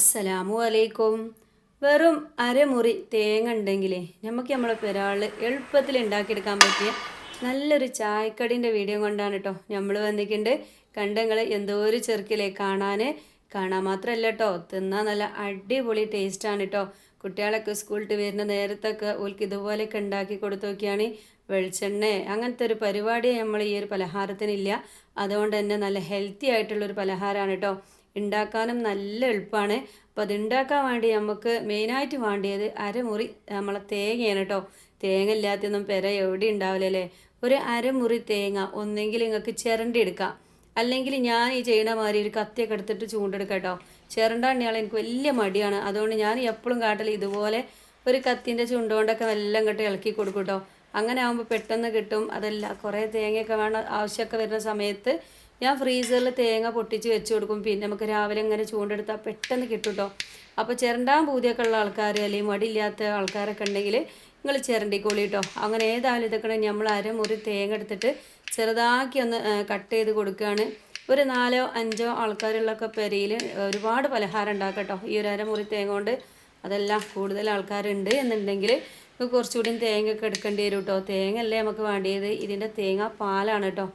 അസ്സലാമു അലൈക്കും. വെറും അരമുറി തേങ്ങ ഉണ്ടെങ്കിലേ നമുക്ക് നമ്മളെ പെരാൾ എളുപ്പത്തിൽ ഉണ്ടാക്കിയെടുക്കാൻ പറ്റിയ നല്ലൊരു ചായക്കടീന്റെ വീഡിയോ കൊണ്ടാണ് കേട്ടോ നമ്മൾ വന്നിട്ടുണ്ട്. കണ്ടങ്ങൾ എന്തോ ഒരു ചെറുക്കിലേ കാണാൻ കാണാൻ മാത്രമല്ല കേട്ടോ തിന്നാൻ നല്ല അടിപൊളി ടേസ്റ്റാണ് കേട്ടോ കുട്ടികളൊക്കെ സ്കൂളിട്ട് വരുന്ന നേരത്തൊക്കെ ഓൽക്ക് ഇതുപോലെയൊക്കെ ഉണ്ടാക്കി കൊടുത്തു നോക്കിയാണ് വെളിച്ചെണ്ണ. അങ്ങനത്തെ ഒരു പരിപാടി നമ്മൾ ഈ ഒരു പലഹാരത്തിനില്ല. അതുകൊണ്ട് തന്നെ നല്ല ഹെൽത്തി ആയിട്ടുള്ളൊരു പലഹാരമാണ് കേട്ടോ ഉണ്ടാക്കാനും നല്ല എളുപ്പമാണ്. അപ്പോൾ അത് ഉണ്ടാക്കാൻ വേണ്ടി നമുക്ക് മെയിനായിട്ട് വേണ്ടിയത് അരമുറി നമ്മളെ തേങ്ങയാണ് കേട്ടോ തേങ്ങ ഇല്ലാത്തൊന്നും പെര എവിടെ ഉണ്ടാവില്ലല്ലേ ഒരു അരമുറി തേങ്ങ ഒന്നെങ്കിൽ നിങ്ങൾക്ക് ചിരണ്ടി എടുക്കാം. അല്ലെങ്കിൽ ഞാൻ ഈ ചെയ്യണ മാതിരി ഒരു കത്തിയൊക്കെ എടുത്തിട്ട് ചൂണ്ടെടുക്കാം കേട്ടോ ചിരണ്ടാണിയാൾ എനിക്ക് വലിയ മടിയാണ്. അതുകൊണ്ട് ഞാൻ എപ്പോഴും കാട്ടിൽ ഇതുപോലെ ഒരു കത്തിന്റെ ചുണ്ടുകൊണ്ടൊക്കെ എല്ലാം കെട്ടി ഇളക്കി കൊടുക്കും കേട്ടോ അങ്ങനെ ആകുമ്പോൾ പെട്ടെന്ന് കിട്ടും. അതല്ല കുറേ തേങ്ങയൊക്കെ വേണം ആവശ്യമൊക്കെ വരുന്ന സമയത്ത് ഞാൻ ഫ്രീസറിൽ തേങ്ങ പൊട്ടിച്ച് വെച്ച് കൊടുക്കും. പിന്നെ നമുക്ക് രാവിലെ ഇങ്ങനെ ചൂണ്ടെടുത്താൽ പെട്ടെന്ന് കിട്ടും കേട്ടോ അപ്പോൾ ചിരണ്ടാൻ പൂതിയൊക്കെ ഉള്ള ആൾക്കാർ അല്ലെങ്കിൽ മടിയില്ലാത്ത ആൾക്കാരൊക്കെ ഉണ്ടെങ്കിൽ നിങ്ങൾ ചിരണ്ടിക്കോളി കേട്ടോ അങ്ങനെ ഏതായാലും ഇതൊക്കെ നമ്മൾ അരമുറി തേങ്ങ എടുത്തിട്ട് ചെറുതാക്കി ഒന്ന് കട്ട് ചെയ്ത് കൊടുക്കുകയാണ്. ഒരു നാലോ അഞ്ചോ ആൾക്കാരുള്ളൊക്കെ പെരയിൽ ഒരുപാട് പലഹാരം ഉണ്ടാക്കട്ടോ. ഈ ഒരു അരമുറി തേങ്ങ കൊണ്ട് അതെല്ലാം കൂടുതൽ ആൾക്കാരുണ്ട് എന്നുണ്ടെങ്കിൽ കുറച്ചുകൂടി തേങ്ങ ഒക്കെ എടുക്കേണ്ടി വരും കേട്ടോ തേങ്ങ അല്ലേ നമുക്ക് വേണ്ടിയത്. ഇതിന്റെ തേങ്ങ പാലാണ് കേട്ടോ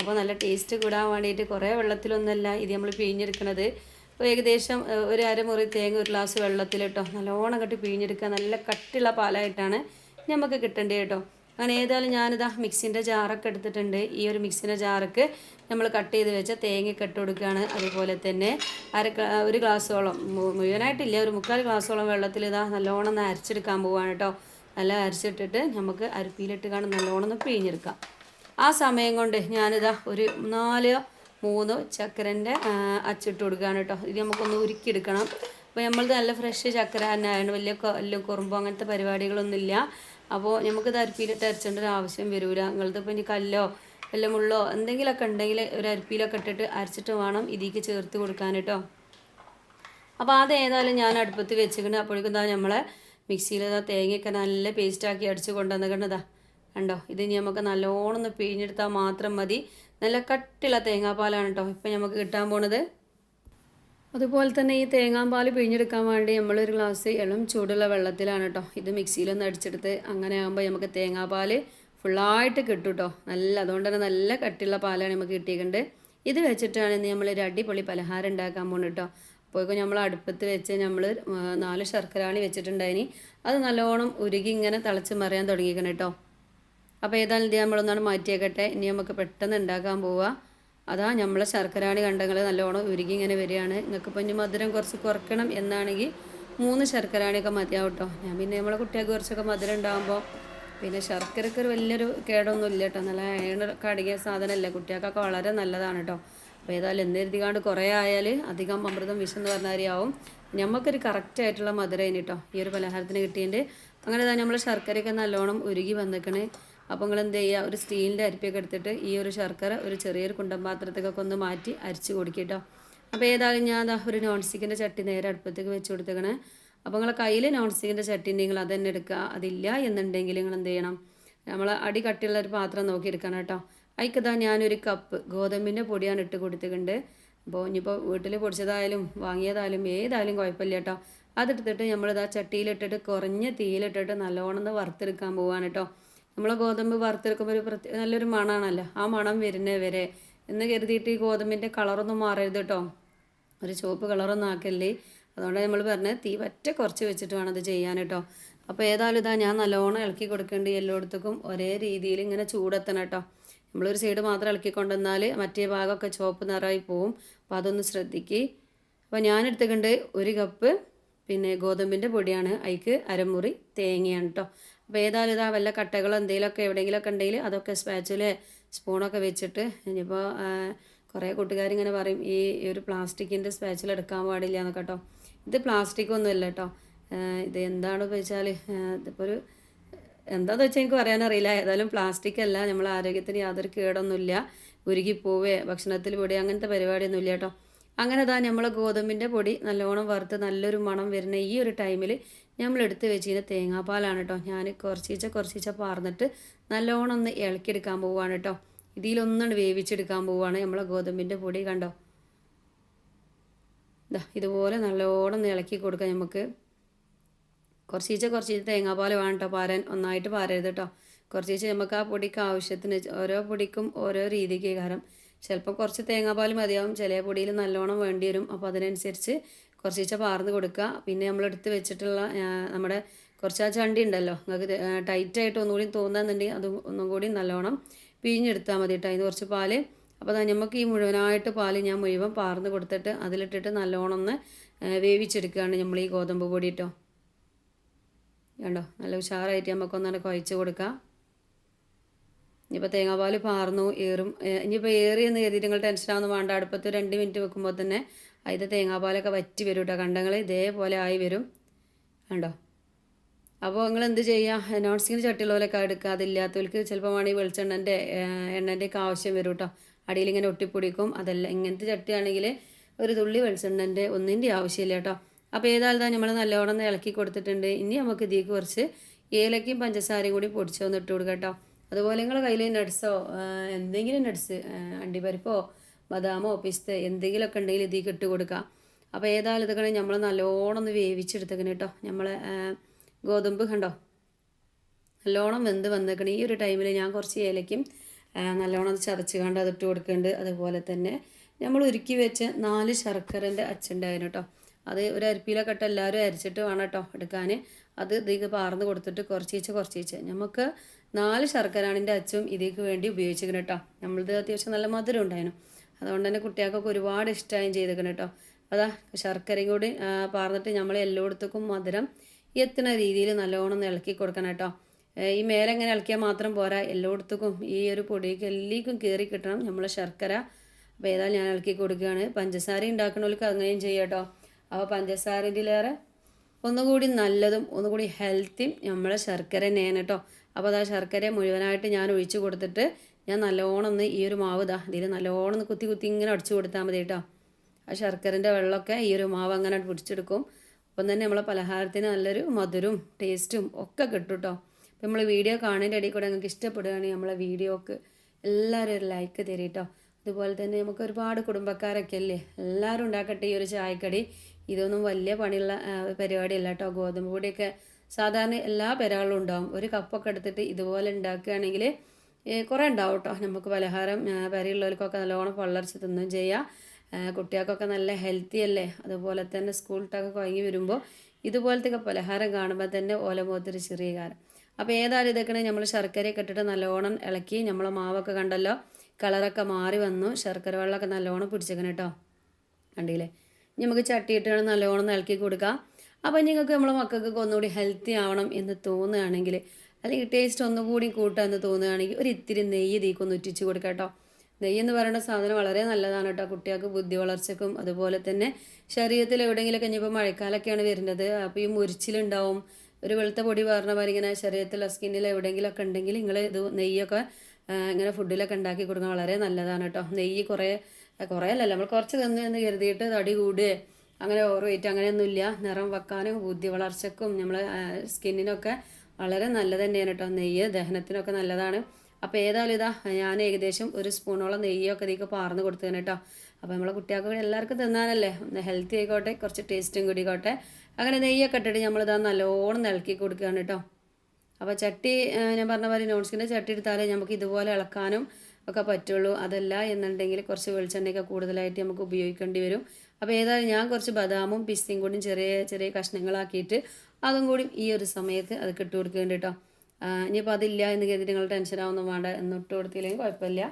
അപ്പോൾ നല്ല ടേസ്റ്റ് കൂടാൻ വേണ്ടിയിട്ട് കുറേ വെള്ളത്തിലൊന്നുമല്ല ഇത് നമ്മൾ പിഴിഞ്ഞെടുക്കണത്. അപ്പോൾ ഏകദേശം ഒരു അരമുറി തേങ്ങ ഒരു ഗ്ലാസ് വെള്ളത്തിലിട്ടോ നല്ലോണം കട്ടി പിഴിഞ്ഞെടുക്കുക നല്ല കട്ടിയുള്ള പാലായിട്ടാണ് നമുക്ക് കിട്ടേണ്ടത് കേട്ടോ അങ്ങനെ ഏതായാലും ഞാനിതാ മിക്സിന്റെ ജാറൊക്കെ എടുത്തിട്ടുണ്ട്. ഈ ഒരു മിക്സിന്റെ ജാറൊക്കെ നമ്മൾ കട്ട് ചെയ്ത് വെച്ച തേങ്ങയൊക്കെ ഇട്ട് കൊടുക്കുകയാണ് അതുപോലെ തന്നെ അര ഒരു ഗ്ലാസ്സോളം മുഴുവനായിട്ടില്ല ഒരു മുക്കാൽ ഗ്ലാസ്സോളം വെള്ളത്തിൽ ഇതാ നല്ലോണം ഒന്ന് അരച്ചെടുക്കാൻ പോവാണ് കേട്ടോ നല്ല അരച്ചിട്ടിട്ട് നമുക്ക് അരിപ്പിയിലിട്ട് കാണും നല്ലോണം ഒന്ന് പിഴിഞ്ഞെടുക്കാം. ആ സമയം കൊണ്ട് ഞാനിതാ ഒരു നാല് മൂന്ന് ചക്കരന്റെ അച്ചിട്ട് കൊടുക്കുകയാണ് കേട്ടോ. ഇത് നമുക്കൊന്ന് ഉരുക്കിയെടുക്കണം. അപ്പോൾ നമ്മൾ നല്ല ഫ്രഷ് ചക്കര തന്നെ ആയതുകൊണ്ട് വലിയ വലിയ കുറുമ്പോ അങ്ങനത്തെ പരിപാടികളൊന്നുമില്ല. അപ്പോൾ നമുക്ക് അരിപ്പിയിലിട്ട് അരച്ചേണ്ട ഒരു ആവശ്യം വരില്ല ഇപ്പോൾ ഇനി കല്ലോ വല്ല മുള്ളോ എന്തെങ്കിലുമൊക്കെ ഉണ്ടെങ്കിൽ ഒരു അരിപ്പിയിലൊക്കെ ഇട്ടിട്ട് അരച്ചിട്ട് വേണം ഇതിലേക്ക് ചേർത്ത് കൊടുക്കാൻ കേട്ടോ. അപ്പോൾ അത് ഏതായാലും ഞാൻ അടുപ്പത്ത് വെച്ചിട്ടുണ്ട് അപ്പോഴേക്കും നമ്മളെ മിക്സിയിൽ തേങ്ങയൊക്കെ നല്ല പേസ്റ്റാക്കി അടിച്ച് കൊണ്ടുവന്നിക്കണതാ കണ്ടോ? ഇത് ഇനി നമുക്ക് നല്ലോണം ഒന്ന് പിഴിഞ്ഞെടുത്താൽ മാത്രം മതി. നല്ല കട്ടിയുള്ള തേങ്ങാപ്പാലാണ് കേട്ടോ ഇപ്പം നമുക്ക് കിട്ടാൻ പോണത്. അതുപോലെ തന്നെ ഈ തേങ്ങാപ്പാൽ പിഴിഞ്ഞെടുക്കാൻ വേണ്ടി നമ്മളൊരു ഗ്ലാസ് ഇളം ചൂടുള്ള വെള്ളത്തിലാണ് കേട്ടോ ഇത് മിക്സിയിലൊന്ന് അടിച്ചെടുത്ത് അങ്ങനെ ആകുമ്പോൾ നമുക്ക് തേങ്ങാപ്പാൽ ഫുള്ളായിട്ട് കിട്ടും കേട്ടോ. നല്ല അതുകൊണ്ട് തന്നെ നല്ല കട്ടിയുള്ള പാലാണ് നമുക്ക് കിട്ടിയിട്ടുണ്ട് ഇത് വെച്ചിട്ടാണ് ഇന്ന് നമ്മൾ ഒരു അടിപൊളി പലഹാരം ഉണ്ടാക്കാൻ പോകുന്നത് കേട്ടോ. അപ്പോൾ നമ്മൾ അടുപ്പത്ത് വെച്ച് നമ്മൾ നാല് ശർക്കരാണി വെച്ചിട്ടുണ്ടായിനി. അത് നല്ലോണം ഉരുകി ഇങ്ങനെ തിളച്ച് മറിയാൻ തുടങ്ങിയിരിക്കണം കേട്ടോ. അപ്പോൾ ഏതായാലും ഇത് നമ്മളൊന്നാണ് മാറ്റിയേക്കട്ടെ. ഇനി നമുക്ക് പെട്ടെന്ന് ഉണ്ടാക്കാൻ പോവുക അതാ നമ്മളെ ശർക്കരാണി കണ്ടങ്ങൾ നല്ലോണം ഉരുകി ഇങ്ങനെ വരികയാണ്. നിങ്ങൾക്ക് ഇപ്പം ഇനി മധുരം കുറച്ച് കുറയ്ക്കണം എന്നാണെങ്കിൽ മൂന്ന് ശർക്കരാണിയൊക്കെ മതിയാവും കേട്ടോ ഞാൻ പിന്നെ നമ്മളെ കുട്ടികൾക്ക് കുറച്ചൊക്കെ മധുരം ഉണ്ടാകുമ്പോൾ പിന്നെ ശർക്കരക്ക് ഒരു വലിയൊരു കേടൊന്നും ഇല്ല കേട്ടോ. നല്ല അയണൊക്കെ അടങ്ങിയ സാധനമല്ലേ. കുട്ടികൾക്കൊക്കെ വളരെ നല്ലതാണ് കേട്ടോ. അപ്പോൾ ഏതായാലും എന്തെഴുതിക്കാണ്ട് കുറേ ആയാൽ അധികം അമൃതം വിഷം എന്ന് നമുക്കൊരു കറക്റ്റ് ആയിട്ടുള്ള മധുരം കേട്ടോ. ഈ ഒരു പലഹാരത്തിന് കിട്ടിയിട്ട് അങ്ങനെ തന്നെ നമ്മൾ ശർക്കരയൊക്കെ നല്ലോണം ഉരുകി വന്നിക്കണേ. അപ്പോൾ നിങ്ങൾ എന്ത് ചെയ്യുക? ഒരു സ്റ്റീലിന്റെ അരിപ്പൊക്കെ എടുത്തിട്ട് ഈ ഒരു ശർക്കര ഒരു ചെറിയൊരു കുണ്ടൻ പാത്രത്തേക്കൊക്കെ ഒന്ന് മാറ്റി അരിച്ച് കൊടുക്കട്ടോ അപ്പോൾ ഏതായാലും ഞാൻ ഒരു നോൺ സ്റ്റിക്കിന്റെ ചട്ടി നേരെ അടുപ്പത്തേക്ക് വെച്ച് കൊടുത്തേക്കണേ. അപ്പോൾ നിങ്ങളെ കയ്യിൽ നോൺ സ്റ്റിക്കിന്റെ ചട്ടി ഉണ്ടെങ്കിൽ അത് തന്നെ എടുക്കുക. അതില്ല എന്നുണ്ടെങ്കിൽ നിങ്ങൾ എന്ത് ചെയ്യണം? നമ്മൾ അടി കട്ടിയുള്ള ഒരു പാത്രം നോക്കി എടുക്കണം കേട്ടോ. അതിക്കതാ ഞാനൊരു കപ്പ് ഗോതമ്പിന്റെ പൊടിയാണ് ഇട്ട് കൊടുത്തിട്ടുണ്ട്. അപ്പോൾ ഇനിയിപ്പോൾ വീട്ടിൽ പൊടിച്ചതായാലും വാങ്ങിയതായാലും ഏതായാലും കുഴപ്പമില്ല കേട്ടോ. അതെടുത്തിട്ട് നമ്മളിതാ ചട്ടിയിലിട്ടിട്ട് കുറഞ്ഞ തീയിലിട്ടിട്ട് നല്ലോണം വറുത്തെടുക്കാൻ പോവാണ് കേട്ടോ. നമ്മൾ ഗോതമ്പ് വറുത്തെടുക്കുമ്പോൾ ഒരു പ്രത്യേക നല്ലൊരു മണമാണല്ലോ ആ മണം വരുന്നത് വരെ. എന്ന് കരുതിയിട്ട് ഈ ഗോതമ്പിന്റെ കളറൊന്നും മാറരുത് കേട്ടോ ഒരു ചുവപ്പ് കളറൊന്നും ആക്കല്ലേ. അതുകൊണ്ട് നമ്മൾ പറഞ്ഞത് തീ പറ്റ കുറച്ച് വെച്ചിട്ട് വേണം ഇത് ചെയ്യാൻ കേട്ടോ അപ്പോൾ ഏതായാലും ഇതാ ഞാൻ നല്ലോണം ഇളക്കി കൊടുക്കേണ്ടി എല്ലായിടത്തേക്കും ഒരേ രീതിയിൽ ഇങ്ങനെ ചൂടെത്തണം കേട്ടോ നമ്മളൊരു സൈഡ് മാത്രം ഇളക്കി കൊണ്ടുവന്നാൽ മറ്റേ ഭാഗമൊക്കെ ചുവപ്പ് നിറമായി പോവും. അപ്പോൾ അതൊന്ന് ശ്രദ്ധിക്കുക അപ്പോൾ ഞാൻ എടുത്തിട്ടുണ്ട് ഒരു കപ്പ് പിന്നെ ഗോതമ്പിന്റെ പൊടിയാണ്. അതിക്ക് അരമുറി തേങ്ങയാണ് കേട്ടോ അപ്പോൾ ഏതായാലും ഇതാ വല്ല കട്ടകളോ എന്തെങ്കിലുമൊക്കെ എവിടെയെങ്കിലുമൊക്കെ ഉണ്ടെങ്കിൽ അതൊക്കെ സ്പാച്ചുൽ സ്പൂണൊക്കെ വെച്ചിട്ട് ഇനിയിപ്പോൾ കുറേ കൂട്ടുകാരിങ്ങനെ പറയും ഈ ഒരു പ്ലാസ്റ്റിക്കിന്റെ സ്പാച്ചിൽ എടുക്കാൻ പാടില്ല എന്നൊക്കെ കേട്ടോ. ഇത് പ്ലാസ്റ്റിക് ഒന്നുമല്ല കേട്ടോ. ഇത് എന്താണെന്ന് വെച്ചാൽ ഇതിപ്പോൾ ഒരു എന്താണെന്ന് വെച്ചാൽ എനിക്ക് പറയാനറിയില്ല ഏതായാലും പ്ലാസ്റ്റിക് അല്ല നമ്മളെ ആരോഗ്യത്തിന് യാതൊരു കേടൊന്നുമില്ല. ഉരുകിപ്പോവേ ഭക്ഷണത്തിൽ പൊടി അങ്ങനത്തെ പരിപാടിയൊന്നുമില്ല കേട്ടോ. അങ്ങനെ താ നമ്മൾ ഗോതമ്പിന്റെ പൊടി നല്ലോണം വറുത്ത് നല്ലൊരു മണം വരുന്ന ഈ ഒരു ടൈമിൽ നമ്മൾ എടുത്ത് വെച്ചിരുന്ന തേങ്ങാപ്പാലാണ് കേട്ടോ ഞാൻ കുറച്ചീച്ച കുറച്ചീച്ച പാർന്നിട്ട് നല്ലോണം ഒന്ന് ഇളക്കിയെടുക്കാൻ പോവുകയാണ് കേട്ടോ ഇതിലൊന്നാണ് വേവിച്ചെടുക്കാൻ പോവുകയാണ് നമ്മളെ ഗോതമ്പിന്റെ പൊടി കണ്ടോ? ഇതാ ഇതുപോലെ നല്ലോണം ഒന്ന് ഇളക്കി കൊടുക്കാം നമുക്ക്. കുറച്ചീച്ച കുറച്ചീച്ച തേങ്ങാപ്പാൽ വേണം കേട്ടോ പാരാൻ. ഒന്നായിട്ട് പാരരുത് കേട്ടോ കുറച്ചീച്ച നമുക്ക് ആ പൊടിക്ക് ആവശ്യത്തിന് ഓരോ പൊടിക്കും ഓരോ രീതിക്ക് കാരണം ചിലപ്പോൾ കുറച്ച് തേങ്ങാപ്പാൽ മതിയാവും. ചില പൊടിയിൽ നല്ലോണം വേണ്ടി വരും അപ്പോൾ അതിനനുസരിച്ച് കുറച്ചീച്ച പാർന്ന് കൊടുക്കുക പിന്നെ നമ്മൾ എടുത്ത് വെച്ചിട്ടുള്ള നമ്മുടെ കുറച്ച് ആ ചണ്ടി ഉണ്ടല്ലോ. നിങ്ങൾക്ക് ടൈറ്റായിട്ട് ഒന്നുകൂടി തോന്നുന്നുണ്ടെങ്കിൽ അത് ഒന്നും കൂടി നല്ലോണം പിഴിഞ്ഞെടുത്താൽ മതി കേട്ടോ അതിന് കുറച്ച് പാൽ. അപ്പോൾ നമുക്ക് ഈ മുഴുവനായിട്ട് പാൽ ഞാൻ മുഴുവൻ പാർന്ന് കൊടുത്തിട്ട് അതിലിട്ടിട്ട് നല്ലോണം ഒന്ന് വേവിച്ചെടുക്കുകയാണ് നമ്മൾ ഈ ഗോതമ്പ് പൊടി കേട്ടോ കണ്ടോ? നല്ല ഉഷാറായിട്ട് നമുക്കൊന്നാണ് കുഴച്ച് കൊടുക്കാം. ഇനിയിപ്പോൾ തേങ്ങാപ്പാൽ പാർന്നു ഏറും. ഇനിയിപ്പോൾ ഏറിയെന്ന് കരുതിയിട്ട് നിങ്ങൾ ടെൻഷനാവുന്ന വേണ്ട. അടുപ്പത്ത് രണ്ട് മിനിറ്റ് വെക്കുമ്പോൾ തന്നെ അതിന്റെ തേങ്ങാപ്പാലൊക്കെ വറ്റി വരും കേട്ടോ. കണ്ടങ്ങൾ ഇതേപോലെ ആയി വരും. കണ്ടോ? അപ്പോൾ നിങ്ങൾ എന്ത് ചെയ്യുക? നോൺ സ്കിൻ ചട്ടിയുള്ളവരൊക്കെ എടുക്കുക. അതില്ലാത്തവർക്ക് ചിലപ്പോൾ വേണമെങ്കിൽ വെളിച്ചെണ്ണന്റെ എണ്ണന്റെയൊക്കെ ആവശ്യം വരും കേട്ടോ. അടിയിൽ ഇങ്ങനെ ഒട്ടിപ്പിടിക്കും. അതല്ല ഇങ്ങനത്തെ ചട്ടിയാണെങ്കിൽ ഒരു തുള്ളി വെളിച്ചെണ്ണന്റെ ഒന്നിന്റെ ആവശ്യമില്ല കേട്ടോ. അപ്പോൾ ഏതായാലും നമ്മൾ നല്ലോണം ഇളക്കി കൊടുത്തിട്ടുണ്ട്. ഇനി നമുക്ക് ഇതിലേക്ക് കുറച്ച് ഏലക്കയും പഞ്ചസാരയും കൂടി പൊടിച്ചു വന്നിട്ട് കൊടുക്കാം കേട്ടോ. അതുപോലെ നിങ്ങൾ കയ്യിൽ നട്ട്സോ എന്തെങ്കിലും നട്ട്സ് അണ്ടിപ്പരിപ്പോ ബദാമോ പിസ്ത എന്തെങ്കിലുമൊക്കെ ഉണ്ടെങ്കിൽ ഇതിലേക്ക് ഇട്ട് കൊടുക്കാം അപ്പോൾ ഏതായാലും ഇതൊക്കെ നമ്മൾ നല്ലോണം ഒന്ന് വേവിച്ചെടുത്തേക്കണം കേട്ടോ. നമ്മളെ ഗോതമ്പ് കണ്ടോ? നല്ലോണം വെന്ത് വന്നേക്കണം. ഈ ഒരു ടൈമിൽ ഞാൻ കുറച്ച് ഏലയ്ക്കും നല്ലോണം ചതച്ച് കണ്ട് അതിട്ട് കൊടുക്കുന്നുണ്ട് അതുപോലെ തന്നെ നമ്മൾ ഉരുക്കി വെച്ച് നാല് ശർക്കരന്റെ അച്ചുണ്ടായിരുന്നു കേട്ടോ. അത് ഒരു അരിപ്പിയിലൊക്കെ ഇട്ട് എല്ലാവരും അരിച്ചിട്ട് വേണം കേട്ടോ എടുക്കാൻ. അത് ഇതിലേക്ക് പാർന്ന് കൊടുത്തിട്ട് കുറച്ചീച്ച് കുറച്ചീച്ച്. നമുക്ക് നാല് ശർക്കരാണിന്റെ അച്ചും ഇതിലേക്ക് വേണ്ടി ഉപയോഗിച്ചിരിക്കണം കേട്ടോ. നമ്മളിത് അത്യാവശ്യം നല്ല മധുരം ഉണ്ടായിരുന്നു. അതുകൊണ്ട് തന്നെ കുട്ടികൾക്കൊക്കെ ഒരുപാട് ഇഷ്ടമായും ചെയ്തേക്കണം കേട്ടോ അതാ ശർക്കരയും കൂടി പാർന്നിട്ട് നമ്മൾ എല്ലായിടത്തേക്കും മധുരം എത്തുന്ന രീതിയിൽ നല്ലോണം ഇളക്കി കൊടുക്കണം കേട്ടോ ഈ മേലെ ഇങ്ങനെ ഇളക്കിയാൽ മാത്രം പോരാ. എല്ലായിടത്തേക്കും ഈ ഒരു പൊടിക്ക് എല്ലേക്കും കയറി കിട്ടണം നമ്മൾ ശർക്കര. അപ്പോൾ ഏതായാലും ഞാൻ ഇളക്കി കൊടുക്കുകയാണ്. പഞ്ചസാര ഉണ്ടാക്കണവർക്ക് അങ്ങനെയും ചെയ്യാം കേട്ടോ അപ്പോൾ പഞ്ചസാരയിലേറെ ഒന്നുകൂടി നല്ലതും ഒന്നുകൂടി ഹെൽത്തിയും നമ്മളെ ശർക്കര തന്നെയാണ് കേട്ടോ അപ്പോൾ അതാ ശർക്കര മുഴുവനായിട്ട് ഞാൻ ഒഴിച്ചു കൊടുത്തിട്ട് ഞാൻ നല്ലോണം ഒന്ന് ഈ ഒരു മാവ് ഇതാ ഇതിൽ നല്ലോണം ഒന്ന് കുത്തി കുത്തി ഇങ്ങനെ അടിച്ചു കൊടുത്താൽ മതി കേട്ടോ. ആ ശർക്കരന്റെ വെള്ളമൊക്കെ ഈ ഒരു മാവ് അങ്ങനെ പിടിച്ചെടുക്കും. അപ്പം തന്നെ നമ്മളെ പലഹാരത്തിന് നല്ലൊരു മധുരവും ടേസ്റ്റും ഒക്കെ കിട്ടും കേട്ടോ. അപ്പം നമ്മൾ വീഡിയോ കാണേണ്ട ഇടയിൽ കൂടെ നിങ്ങൾക്ക് ഇഷ്ടപ്പെടുകയാണെങ്കിൽ നമ്മളെ വീഡിയോക്ക് എല്ലാവരും ഒരു ലൈക്ക് തരും കേട്ടോ. അതുപോലെ തന്നെ നമുക്ക് ഒരുപാട് കുടുംബക്കാരൊക്കെ അല്ലേ? എല്ലാവരും ഉണ്ടാക്കട്ടെ ഈ ഒരു ചായക്കടി. ഇതൊന്നും വലിയ പണിയുള്ള ആ, പരിപാടിയല്ല കേട്ടോ. ഗോതമ്പ് പൊടിയൊക്കെ സാധാരണ എല്ലാ പെരകളിലും ഉണ്ടാവും. ഒരു കപ്പൊക്കെ എടുത്തിട്ട് ഇതുപോലെ ഉണ്ടാക്കുകയാണെങ്കിൽ കുറേ ഉണ്ടാവും കേട്ടോ നമുക്ക് പലഹാരം പെരയുള്ളവർക്കൊക്കെ നല്ലോണം പള്ളർച്ച് തിന്നും ചെയ്യാം. കുട്ടികൾക്കൊക്കെ നല്ല ഹെൽത്തി അല്ലേ? അതുപോലെ തന്നെ സ്കൂൾ സ്കൂളിട്ടൊക്കെ കുഴങ്ങി വരുമ്പോൾ ഇതുപോലത്തെ പലഹാരം കാണുമ്പോൾ തന്നെ ഓലമുഖത്തൊരു ചെറിയ കാരം. അപ്പോൾ ഏതായാലും ഇതൊക്കെ നമ്മൾ ശർക്കരയൊക്കെ ഇട്ടിട്ട് നല്ലോണം ഇളക്കി നമ്മളെ മാവൊക്കെ കണ്ടല്ലോ കളറൊക്കെ മാറി വന്നു. ശർക്കര വെള്ളമൊക്കെ നല്ലോണം പിടിച്ചേക്കണം കേട്ടോ കണ്ടില്ലേ? നമുക്ക് ചട്ടിയിട്ടാണ് നല്ലോണം ഇളക്കി കൊടുക്കാം. അപ്പോൾ നിങ്ങൾക്ക് നമ്മളെ മക്കൾക്കൊക്കെ ഒന്നുകൂടി ഹെൽത്തി ആവണം എന്ന് തോന്നുകയാണെങ്കിൽ അല്ലെങ്കിൽ ടേസ്റ്റ് ഒന്നുകൂടി കൂട്ടുക എന്ന് തോന്നുകയാണെങ്കിൽ ഒരു ഇത്തിരി നെയ്യ് തീക്കൊന്ന് ഉറ്റിച്ച് കൊടുക്കാം കേട്ടോ. നെയ്യ് എന്ന് പറയുന്ന സാധനം വളരെ നല്ലതാണ് കേട്ടോ. കുട്ടികൾക്ക് ബുദ്ധി വളർച്ചക്കും അതുപോലെ തന്നെ ശരീരത്തിൽ എവിടെയെങ്കിലുമൊക്കെ ഇനിയിപ്പോൾ മഴക്കാലൊക്കെയാണ് വരുന്നത്. അപ്പോൾ ഈ മുരിച്ചിലുണ്ടാവും ഒരു വെളുത്ത പൊടി പറഞ്ഞ പോലെ ഇങ്ങനെ ശരീരത്തിൽ സ്കിന്നിൽ എവിടെയെങ്കിലുമൊക്കെ ഉണ്ടെങ്കിൽ നിങ്ങൾ ഇത് നെയ്യൊക്കെ ഇങ്ങനെ ഫുഡിലൊക്കെ ഉണ്ടാക്കി കൊടുക്കാൻ വളരെ നല്ലതാണ് കേട്ടോ. നെയ്യ് കുറേ കുറേ അല്ലല്ലോ നമ്മൾ കുറച്ച് തന്നെ എന്ന് കരുതിയിട്ട് തടി കൂടുകയോ. അങ്ങനെ ഓവർ വെയിറ്റ് അങ്ങനെയൊന്നുമില്ല. നിറം വെക്കാനും ബുദ്ധി വളർച്ചക്കും നമ്മളെ സ്കിന്നിനൊക്കെ വളരെ നല്ലത് തന്നെയാണ് കേട്ടോ നെയ്യ് ദഹനത്തിനൊക്കെ നല്ലതാണ്. അപ്പോൾ ഏതായാലും ഇതാ ഞാൻ ഏകദേശം ഒരു സ്പൂണോളം നെയ്യൊക്കെ ഇതിലേക്ക് പാർന്ന് കൊടുത്തതാണ് കേട്ടോ അപ്പോൾ നമ്മളെ കുട്ടികൾക്ക് എല്ലാവർക്കും തിന്നാനല്ലേ? ഒന്ന് ഹെൽത്തി ആയിക്കോട്ടെ കുറച്ച് ടേസ്റ്റും കൂടി കോട്ടെ അങ്ങനെ നെയ്യൊക്കെ ഇട്ടിട്ട് നമ്മളിതാ നല്ലോണം ഇളക്കി കൊടുക്കുകയാണ് കേട്ടോ അപ്പോൾ ചട്ടി ഞാൻ പറഞ്ഞ പോലെ നോൺ സ്റ്റിക്കിന്റെ ചട്ടി എടുത്താലേ നമുക്ക് ഇതുപോലെ ഇളക്കാനും ഒക്കെ പറ്റുള്ളൂ. അതല്ല എന്നുണ്ടെങ്കിൽ കുറച്ച് വെളിച്ചെണ്ണയൊക്കെ കൂടുതലായിട്ട് നമുക്ക് ഉപയോഗിക്കേണ്ടി വരും. അപ്പോൾ ഏതായാലും ഞാൻ കുറച്ച് ബദാമും പിസ്തയും കൂടിയും ചെറിയ ചെറിയ കഷ്ണങ്ങളാക്കിയിട്ട് അതും കൂടി ഈ ഒരു സമയത്ത് അത് കിട്ടു കൊടുക്കേണ്ടി കേട്ടോ ഇനിയിപ്പോൾ അതില്ല എന്ന് കരുതി നിങ്ങൾ ടെൻഷനാവൊന്നും വേണ്ട എന്നിട്ട് കൊടുത്തില്ലെങ്കിൽ കുഴപ്പമില്ല.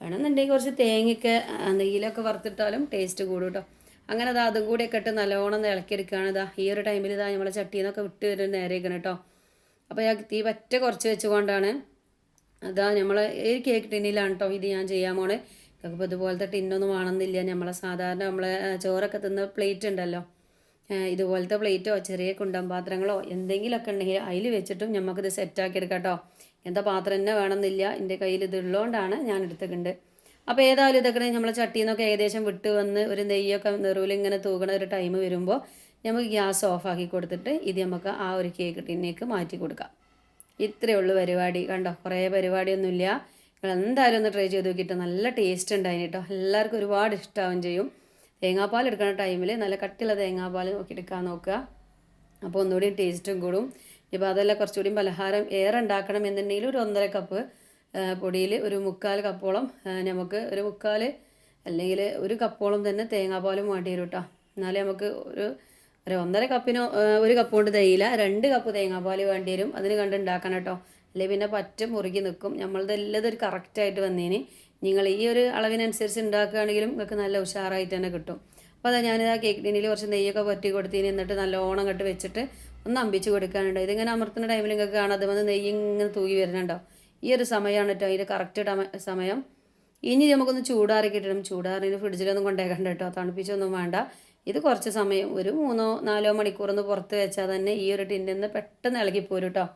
വേണമെന്നുണ്ടെങ്കിൽ കുറച്ച് തേങ്ങയൊക്കെ നെയ്യിലൊക്കെ വറുത്തിട്ടാലും ടേസ്റ്റ് കൂടും കേട്ടോ അങ്ങനെ അത് അതും കൂടിയൊക്കെ ഇട്ട് നല്ലോണം ഇളക്കിയെടുക്കുകയാണ്. ഇതാ ഈ ഒരു ടൈമിൽ ഇതാ നമ്മളെ ചട്ടിയിൽ നിന്നൊക്കെ വിട്ട് വരുന്ന നേരേക്കണം കേട്ടോ അപ്പോൾ ഞാൻ തീ പറ്റ കുറച്ച് വെച്ചുകൊണ്ടാണ് അതാ നമ്മൾ ഈ കേക്ക് ടിന്നിലാണ് കേട്ടോ ഇത് ഞാൻ ചെയ്യാൻ പോണേ. അപ്പോൾ ഇതുപോലത്തെ ടിന്നൊന്നും വേണമെന്നില്ല നമ്മളെ സാധാരണ നമ്മളെ ചോറൊക്കെ തിന്ന പ്ലേറ്റ് ഉണ്ടല്ലോ. ഇതുപോലത്തെ പ്ലേറ്റോ ചെറിയ കുണ്ടൻ പാത്രങ്ങളോ എന്തെങ്കിലുമൊക്കെ ഉണ്ടെങ്കിൽ അതിൽ വെച്ചിട്ടും നമുക്കിത് സെറ്റാക്കി എടുക്കാം കേട്ടോ എന്താ പാത്രം തന്നെ വേണമെന്നില്ല എന്റെ കയ്യിൽ ഇതുള്ളതുകൊണ്ടാണ് ഞാൻ എടുത്തിട്ടുണ്ട് അപ്പോൾ ഏതായാലും ഇതൊക്കെ നമ്മളെ ചട്ടിയിൽ നിന്നൊക്കെ ഏകദേശം വിട്ട് വന്ന് ഒരു നെയ്യൊക്കെ നെറുവിൽ ഇങ്ങനെ തൂകണ ഒരു ടൈം വരുമ്പോൾ നമുക്ക് ഗ്യാസ് ഓഫാക്കി കൊടുത്തിട്ട് ഇത് നമുക്ക് ആ ഒരു കേക്ക് ടിന്നേക്ക് മാറ്റി കൊടുക്കാം. ഇത്രയേ ഉള്ളൂ പരിപാടി. കണ്ടോ? കുറേ പരിപാടിയൊന്നുമില്ല. എന്തായാലും ഒന്ന് ട്രൈ ചെയ്ത് നോക്കിയിട്ട് നല്ല ടേസ്റ്റ് ഉണ്ടായിന് കേട്ടോ എല്ലാവർക്കും ഒരുപാട് ഇഷ്ടമാവും ചെയ്യും. തേങ്ങാപ്പാൽ എടുക്കുന്ന ടൈമിൽ നല്ല കട്ടിയുള്ള തേങ്ങാപ്പാൽ എടുക്കാൻ നോക്കുക. അപ്പോൾ ഒന്നുകൂടി ടേസ്റ്റും കൂടും. ഇപ്പോൾ അതല്ല കുറച്ചുകൂടി പലഹാരം ഏറെ ഉണ്ടാക്കണം എന്നുണ്ടെങ്കിൽ ഒരു ഒന്നര കപ്പ് പൊടിയിൽ ഒരു മുക്കാൽ കപ്പോളം നമുക്ക് ഒരു മുക്കാൽ അല്ലെങ്കിൽ ഒരു കപ്പോളം തന്നെ തേങ്ങാപ്പാലും വേണ്ടി വരും കേട്ടോ എന്നാലേ നമുക്ക് ഒരു ഒരു ഒന്നര കപ്പിനോ ഒരു കപ്പ് കൊണ്ട് തേയില രണ്ട് കപ്പ് തേങ്ങാപ്പാൽ വേണ്ടി വരും. അതിന് കണ്ട് ഉണ്ടാക്കണം കേട്ടോ അല്ലെങ്കിൽ പിന്നെ പറ്റ മുറുകി നിൽക്കും നമ്മളത് എല്ലാം ഒരു കറക്റ്റായിട്ട് വന്നേന്. നിങ്ങൾ ഈ ഒരു അളവിനനുസരിച്ച് ഉണ്ടാക്കുകയാണെങ്കിലും നിങ്ങൾക്ക് നല്ല ഉഷാറായിട്ട് തന്നെ കിട്ടും. അപ്പോൾ അതാ ഞാനിത് ആ കേക്ക് ടിന്നിൽ കുറച്ച് നെയ്യൊക്കെ പറ്റി കൊടുത്തതിന് എന്നിട്ട് നല്ല ഓണം കട്ട് വെച്ചിട്ട് ഒന്ന് അമ്പിച്ച് കൊടുക്കാനുണ്ട്. ഇതിങ്ങനെ അമർത്തുന്ന ടൈമിൽ നിങ്ങൾക്ക് കാണാം. അത് വന്ന് നെയ്യ് ഇങ്ങനെ തൂകി വരുന്നുണ്ടോ ഈ ഒരു സമയമാണ് കേട്ടോ അതിന്റെ കറക്റ്റ് സമയം. ഇനി നമുക്കൊന്ന് ചൂടാറി കിട്ടണം. ചൂടാറിന് ഫ്രിഡ്ജിലൊന്നും കൊണ്ടേക്കണ്ട കേട്ടോ തണുപ്പിച്ചൊന്നും വേണ്ട. ഇത് കുറച്ച് സമയം ഒരു മൂന്നോ നാലോ മണിക്കൂറൊന്ന് പുറത്ത് വെച്ചാൽ തന്നെ ഈ ഒരു ടിന്നിൽ നിന്ന് പെട്ടെന്ന് ഇളകിപ്പോരും കേട്ടോ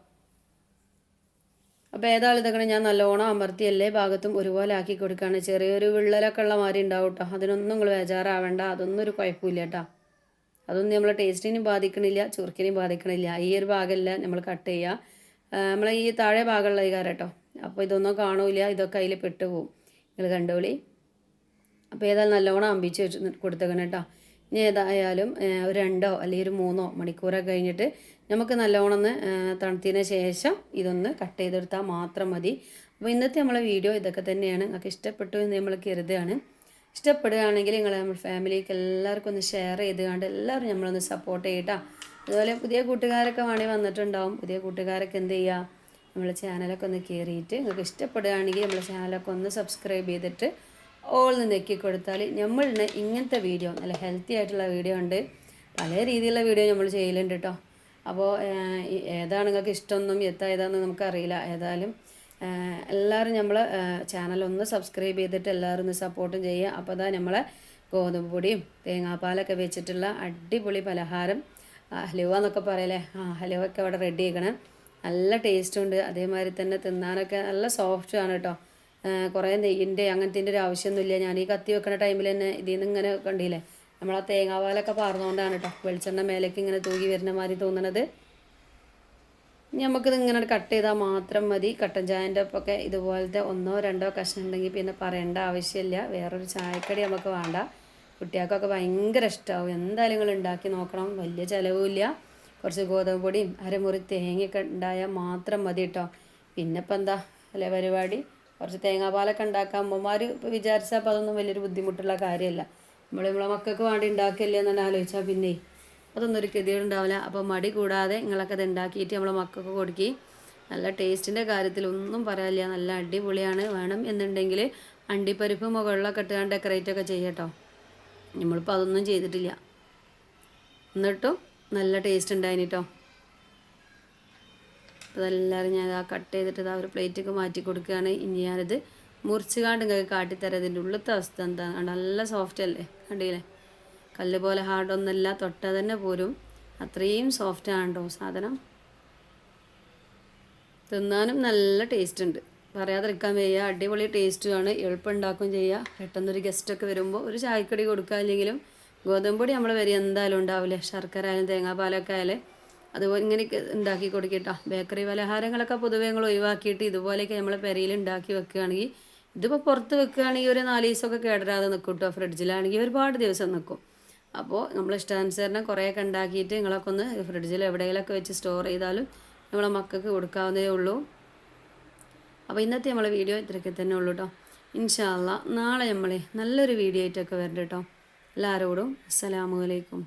അപ്പോൾ ഇതൊക്കെ ഞാൻ നല്ലോണം അമർത്തി എല്ലാ ഭാഗത്തും ഒരുപോലെ ആക്കി കൊടുക്കുകയാണ് ചെറിയൊരു വിള്ളലൊക്കെ ഉള്ള മാതിരി ഉണ്ടാവും കേട്ടോ അതിനൊന്നും നിങ്ങൾ ബേജാറാവേണ്ട. അതൊന്നും ഒരു കുഴപ്പമില്ല കേട്ടോ അതൊന്നും നമ്മളെ ടേസ്റ്റിനും ബാധിക്കണില്ല ചുറുക്കിനെയും ബാധിക്കണില്ല. ഈ ഒരു ഭാഗമല്ല നമ്മൾ കട്ട് ചെയ്യുക നമ്മളെ ഈ താഴെ ഭാഗമുള്ള ഈ കാരം കേട്ടോ അപ്പോൾ ഇതൊന്നും കാണൂല ഇതൊക്കെ അതിൽ പെട്ടുപോകും നിങ്ങൾ കണ്ടോളി. അപ്പോൾ ഏതായാലും നല്ലോണം അമ്പിച്ച് വെച്ച് കൊടുത്തേക്കണം കേട്ടോ ഏതായാലും ഒരു രണ്ടോ അല്ലെങ്കിൽ ഒരു മൂന്നോ മണിക്കൂറൊക്കെ കഴിഞ്ഞിട്ട് നമുക്ക് നല്ലോണം തണുത്തതിന് ശേഷം ഇതൊന്ന് കട്ട് ചെയ്തെടുത്താൽ മാത്രം മതി. അപ്പോൾ ഇന്നത്തെ നമ്മളെ വീഡിയോ ഇതൊക്കെ തന്നെയാണ്. നിങ്ങൾക്ക് ഇഷ്ടപ്പെട്ടു എന്ന് നമ്മൾ കരുതുകയാണ്. ഇഷ്ടപ്പെടുകയാണെങ്കിൽ നിങ്ങൾ നമ്മുടെ ഫാമിലിക്ക് എല്ലാവർക്കും ഒന്ന് ഷെയർ ചെയ്ത് കണ്ട് എല്ലാവരും നമ്മളൊന്ന് സപ്പോർട്ട് ചെയ്യട്ടോ. അതുപോലെ പുതിയ കൂട്ടുകാരൊക്കെ വേണമെങ്കിൽ വന്നിട്ടുണ്ടാവും. പുതിയ കൂട്ടുകാരൊക്കെ എന്ത് ചെയ്യുക? നമ്മളെ ചാനലൊക്കെ ഒന്ന് കയറിയിട്ട് നിങ്ങൾക്ക് ഇഷ്ടപ്പെടുകയാണെങ്കിൽ നമ്മളെ ചാനലൊക്കെ ഒന്ന് സബ്സ്ക്രൈബ് ചെയ്തിട്ട് ഓൾ നെക്കി കൊടുത്താൽ നമ്മളിന് ഇങ്ങനത്തെ വീഡിയോ നല്ല ഹെൽത്തി ആയിട്ടുള്ള വീഡിയോ ഉണ്ട്. പല രീതിയിലുള്ള വീഡിയോ നമ്മൾ ചെയ്യലുണ്ട് കേട്ടോ അപ്പോൾ ഏതാണ് നിങ്ങൾക്ക് ഇഷ്ടമൊന്നും എത്താ ഏതാണെന്ന് നമുക്കറിയില്ല. ഏതായാലും എല്ലാവരും നമ്മൾ ചാനൽ ഒന്ന് സബ്സ്ക്രൈബ് ചെയ്തിട്ട് എല്ലാവരും ഒന്ന് സപ്പോർട്ടും ചെയ്യുക. അപ്പോൾ അതാ നമ്മളെ ഗോതമ്പ് പൊടിയും തേങ്ങാപ്പാലൊക്കെ വെച്ചിട്ടുള്ള അടിപൊളി പലഹാരം ഹലുവ എന്നൊക്കെ പറയല്ലേ? ആ ഹലുവ ഒക്കെ അവിടെ റെഡി ആക്കണം നല്ല ടേസ്റ്റും ഉണ്ട്. അതേമാതിരി തന്നെ തിന്നാനൊക്കെ നല്ല സോഫ്റ്റുമാണ് കേട്ടോ കുറേ നെയ്യിന്റെ അങ്ങനത്തെ ഒരു ആവശ്യമൊന്നുമില്ല. ഞാൻ ഈ കത്തി വെക്കുന്ന ടൈമിൽ തന്നെ ഇതിൽ നിന്ന് ഇങ്ങനെ കണ്ടില്ലേ? നമ്മൾ ആ തേങ്ങാവാലൊക്കെ പാർന്നുകൊണ്ടാണ് കേട്ടോ വെളിച്ചെണ്ണ മേലേക്ക് ഇങ്ങനെ തൂകി വരുന്ന മാതിരി തോന്നണത്. ഇനി നമുക്കിത് ഇങ്ങനെ കട്ട് ചെയ്താൽ മാത്രം മതി. കട്ടൻ ചായന്റെ ഒപ്പൊക്കെ ഇതുപോലത്തെ ഒന്നോ രണ്ടോ കഷ്ണം ഉണ്ടെങ്കിൽ പിന്നെ പറയേണ്ട ആവശ്യമില്ല. വേറൊരു ചായക്കടി നമുക്ക് വേണ്ട. കുട്ടികൾക്കൊക്കെ ഭയങ്കര ഇഷ്ടമാവും എന്തായാലും നിങ്ങൾ ഉണ്ടാക്കി നോക്കണം. വലിയ ചിലവുമില്ല. കുറച്ച് ഗോതമ്പ് പൊടിയും അരമുറി തേങ്ങയൊക്കെ ഉണ്ടായാൽ മാത്രം മതി കേട്ടോ പിന്നെ ഇപ്പം എന്താ അല്ലേ പരിപാടി? കുറച്ച് തേങ്ങാപ്പാലൊക്കെ ഉണ്ടാക്കാൻ അമ്മമാർ വിചാരിച്ചാൽ അപ്പോൾ അതൊന്നും വലിയൊരു ബുദ്ധിമുട്ടുള്ള കാര്യമല്ല. നമ്മൾ നമ്മളെ മക്കൾക്ക് വേണ്ടി ഉണ്ടാക്കില്ലേ എന്നാൽ ആലോചിച്ചാൽ പിന്നെ. അതൊന്നും ഒരു ഗതികളുണ്ടാവില്ല അപ്പോൾ മടി കൂടാതെ നിങ്ങളൊക്കെ അത് ഉണ്ടാക്കിയിട്ട് നമ്മളെ മക്കൾക്ക് കൊടുക്കുകയും നല്ല ടേസ്റ്റിന്റെ കാര്യത്തിൽ ഒന്നും പറയാനില്ല. നല്ല അടിപൊളിയാണ്. വേണം എന്നുണ്ടെങ്കിൽ അണ്ടിപ്പരിപ്പ് മുകളിലൊക്കെ ഇട്ടുകൊണ്ട് ഡെക്കറേറ്റ് ഒക്കെ ചെയ്യട്ടോ നമ്മളിപ്പോൾ അതൊന്നും ചെയ്തിട്ടില്ല. എന്നിട്ടും നല്ല ടേസ്റ്റ് ഉണ്ടായിന് കേട്ടോ അപ്പോൾ അതെല്ലാവരും ഞാൻ ആ കട്ട് ചെയ്തിട്ട് ആ ഒരു പ്ലേറ്റൊക്കെ മാറ്റി കൊടുക്കുകയാണ്. ഇനി ഞാനിത് മുറിച്ചുകാണ്ട് നിങ്ങൾക്ക് കാട്ടിത്തരാം. ഇതിന്റെ ഉള്ളത്തെ അവസ്ഥ എന്താണ്? നല്ല സോഫ്റ്റ് അല്ലേ? കണ്ടില്ലേ? കല്ല് പോലെ ഹാർഡൊന്നുമല്ല തൊട്ടാൽ തന്നെ പോരും. അത്രയും സോഫ്റ്റ് ആണ് സാധനം? തിന്നാനും നല്ല ടേസ്റ്റ് ഉണ്ട്. പറയാതിരിക്കാൻ വയ്യ. അടിപൊളി ടേസ്റ്റുമാണ് എളുപ്പമുണ്ടാക്കും ചെയ്യുക പെട്ടെന്നൊരു ഗസ്റ്റൊക്കെ വരുമ്പോൾ ഒരു ചായക്കടി കൊടുക്കുക അല്ലെങ്കിലും ഗോതമ്പൊടി നമ്മൾ വരെ എന്തായാലും ഉണ്ടാവില്ലേ? ശർക്കര ആയാലും തേങ്ങാപ്പാലൊക്കെ ആയാലും അതുപോലെ ഇങ്ങനെയൊക്കെ ഉണ്ടാക്കി കൊടുക്കട്ടോ. ബേക്കറി പലഹാരങ്ങളൊക്കെ പൊതുവെ ഞങ്ങൾ ഒഴിവാക്കിയിട്ട് ഇതുപോലെയൊക്കെ നമ്മൾ പെരയിൽ ഉണ്ടാക്കി വെക്കുകയാണെങ്കിൽ ഇതിപ്പോൾ പുറത്ത് വെക്കുകയാണെങ്കിൽ ഒരു നാല് ദിവസമൊക്കെ കേടരാതെ നിൽക്കും കേട്ടോ ഫ്രിഡ്ജിലാണെങ്കിൽ ഒരുപാട് ദിവസം നിൽക്കും. അപ്പോൾ നമ്മൾ ഇഷ്ടാനുസരണം കുറേയൊക്കെ ഉണ്ടാക്കിയിട്ട് നിങ്ങളൊക്കെ ഒന്ന് ഫ്രിഡ്ജിൽ എവിടെയെങ്കിലൊക്കെ വെച്ച് സ്റ്റോർ ചെയ്താലും നമ്മളെ മക്കൾക്ക് കൊടുക്കാവുന്നേ ഉള്ളൂ. അപ്പോൾ ഇന്നത്തെ നമ്മളെ വീഡിയോ ഇത്രയൊക്കെ തന്നെ ഉള്ളൂ കേട്ടോ ഇൻഷാല്ല നാളെ നമ്മളെ നല്ലൊരു വീഡിയോ ആയിട്ടൊക്കെ വരണ്ട കേട്ടോ എല്ലാവരോടും അസ്സലാമു അലൈക്കും.